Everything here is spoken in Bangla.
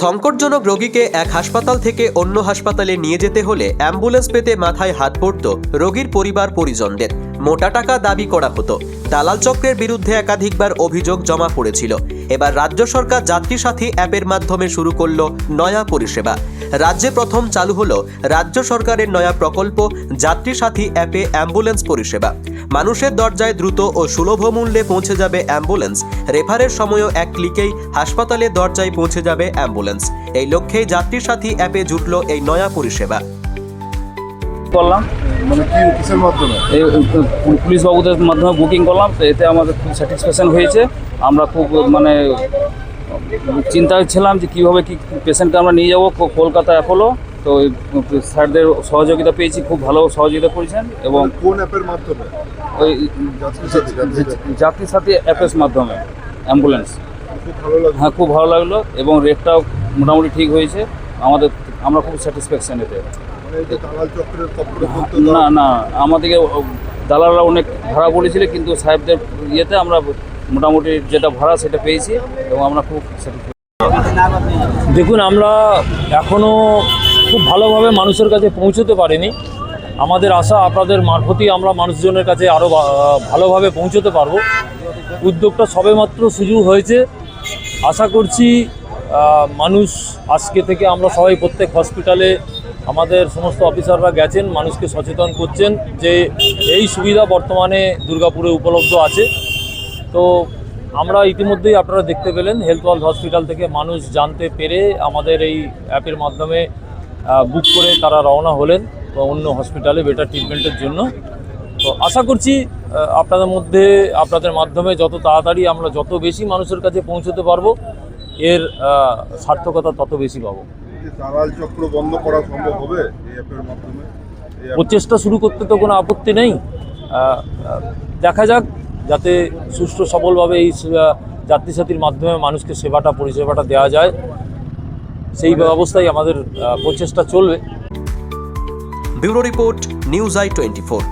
সংকটজনক রোগীকে এক হাসপাতাল থেকে অন্য হাসপাতালে নিয়ে যেতে হলে অ্যাম্বুলেন্স পেতে মাথায় হাত পড়ত রোগীর পরিবার পরিজনদের। মোটা টাকা দাবি করা হতো। দালাল চক্রের বিরুদ্ধে একাধিকবার অভিযোগ জমা পড়েছিল। এবার রাজ্য সরকার যাত্রী সাথী অ্যাপের মাধ্যমে শুরু করল নয়া পরিষেবা। রাজ্যে প্রথম চালু হলো রাজ্য সরকারের নয়া প্রকল্প যাত্রী সাথী অ্যাপে অ্যাম্বুলেন্স পরিষেবা। মানুষের দরজায় দ্রুত ও সুলভ মূল্যে পৌঁছে যাবে অ্যাম্বুলেন্স। রেফারের সময়ও এক ক্লিকেই হাসপাতালের দরজায় পৌঁছে যাবে অ্যাম্বুলেন্স। এই লক্ষ্যেই যাত্রী সাথী অ্যাপে জুটল এই নয়া পরিষেবা। করলাম। মানে কি কিসের মাধ্যমে? পুলিশ বাবুদের মাধ্যমে বুকিং করলাম। তো এতে আমাদের খুব স্যাটিসফ্যাকশন হয়েছে। আমরা খুব মানে চিন্তায় ছিলাম যে কীভাবে কি পেশেন্টকে আমরা নিয়ে যাব। কলকাতা অ্যাপোলো। তো এই স্যারদের সহযোগিতা পেয়েছি খুব ভালো সহযোগিতা করেছেন এবং কোন অ্যাপের মাধ্যমে? ওই যাত্রী সাথী, অ্যাপের মাধ্যমে অ্যাম্বুলেন্স হ্যাঁ খুব ভালো লাগল এবং রেটটাও মোটামুটি ঠিক হয়েছে। আমাদের আমরা খুব স্যাটিসফ্যাকশন এতে। মানে না না আমাদেরকে দালালরা অনেক ভাড়া বলেছিল কিন্তু সাহেবদের ইয়েতে আমরা মোটামুটি যেটা ভাড়া সেটা পেয়েছি এবং আমরা খুব। দেখুন আমরা এখনও খুব ভালোভাবে মানুষের কাছে পৌঁছতে পারিনি। আমাদের আশা, আপনাদের মারফতই আমরা মানুষজনের কাছে আরও ভালোভাবে পৌঁছতে পারব। উদ্যোগটা সবেমাত্র শুরু হয়েছে। আশা করছি মানুষ আজকে থেকে আমরা সবাই প্রত্যেক হসপিটালে আমাদের সমস্ত অফিসাররা গেছেন, মানুষকে সচেতন করছেন যে এই সুবিধা বর্তমানে দুর্গাপুরে উপলব্ধ আছে। তো আমরা ইতিমধ্যেই আপনারা দেখতে পেলেন, হেলথ ওয়ার্ল্ড হসপিটাল থেকে মানুষ জানতে পেরে আমাদের এই অ্যাপের মাধ্যমে বুক করে তারা রওনা হলেন বা অন্য হসপিটালে বেটার ট্রিটমেন্টের জন্য। তো আশা করছি আপনাদের মধ্যে আপনাদের মাধ্যমে যত তাড়াতাড়ি আমরা যত বেশি মানুষের কাছে পৌঁছতে পারব এর সার্থকতা তত বেশি পাবো। এই যে দালাল চক্র বন্ধ করা সম্ভব হবে এই অ্যাপের মাধ্যমে? প্রচেষ্টা শুরু করতে তো কোনো আপত্তি নেই। দেখা যাক যাতে সুষ্ঠু সবলভাবে এই যাত্রী সাথীর মাধ্যমে মানুষকে সেবাটা পরিষেবাটা দেওয়া যায়। সেই ব্যবস্থায় আমাদের প্রচেষ্টা চলবে। Bureau report news I twenty four